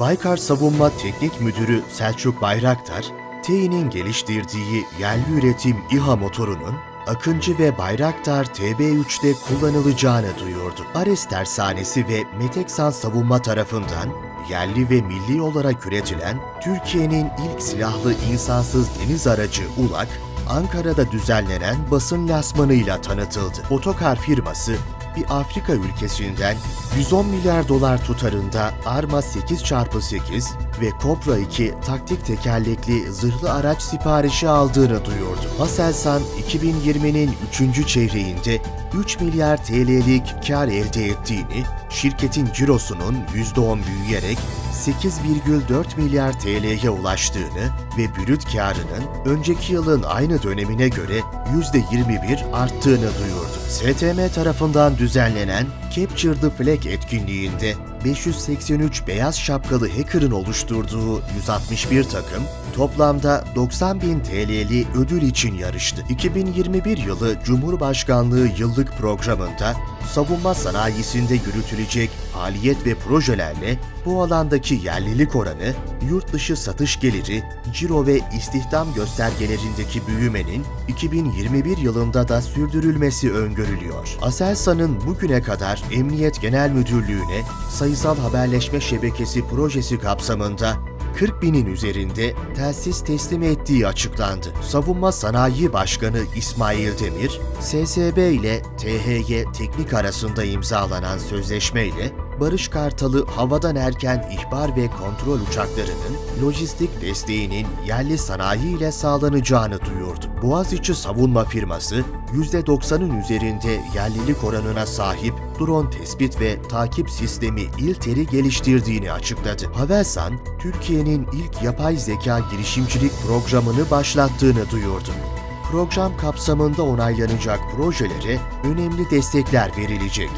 Baykar Savunma Teknik Müdürü Selçuk Bayraktar, TEİ'nin geliştirdiği yerli üretim İHA motorunun Akıncı ve Bayraktar TB3'te kullanılacağını duyurdu. Ares Tersanesi ve Meteksan Savunma tarafından yerli ve milli olarak üretilen Türkiye'nin ilk silahlı insansız deniz aracı ULAK, Ankara'da düzenlenen basın lansmanıyla tanıtıldı. Otokar firması bir Afrika ülkesinden 110 milyar dolar tutarında Arma 8x8 ve Cobra 2 taktik tekerlekli zırhlı araç siparişi aldığını duyurdu. Aselsan 2020'nin 3. çeyreğinde 3 milyar TL'lik kar elde ettiğini, şirketin cirosunun %10 büyüyerek 8,4 milyar TL'ye ulaştığını ve brüt karının önceki yılın aynı dönemine göre %21 arttığını duyurdu. STM tarafından düzenlenen Capture the Flag etkinliğinde 583 beyaz şapkalı hacker'ın oluşturduğu 161 takım toplamda 90 bin TL'li ödül için yarıştı. 2021 yılı Cumhurbaşkanlığı yıllık programında savunma sanayisinde yürütülecek faaliyet ve projelerle bu alandaki yerlilik oranı, yurt dışı satış geliri, ciro ve istihdam göstergelerindeki büyümenin 2021 yılında da sürdürülmesi öngörülüyor. Aselsan'ın bugüne kadar Emniyet Genel Müdürlüğü'ne sayısal haberleşme şebekesi projesi kapsamında 40 binin üzerinde telsiz teslim ettiği açıklandı. Savunma Sanayi Başkanı İsmail Demir, SSB ile THY Teknik arasında imzalanan sözleşme ile Barış Kartalı havadan erken ihbar ve kontrol uçaklarının lojistik desteğinin yerli sanayi ile sağlanacağını duyurdu. Boğaziçi Savunma Firması, %90'ın üzerinde yerlilik oranına sahip drone tespit ve takip sistemi İlter'i geliştirdiğini açıkladı. Havelsan, Türkiye'nin ilk yapay zeka girişimcilik programını başlattığını duyurdu. Program kapsamında onaylanacak projelere önemli destekler verilecek.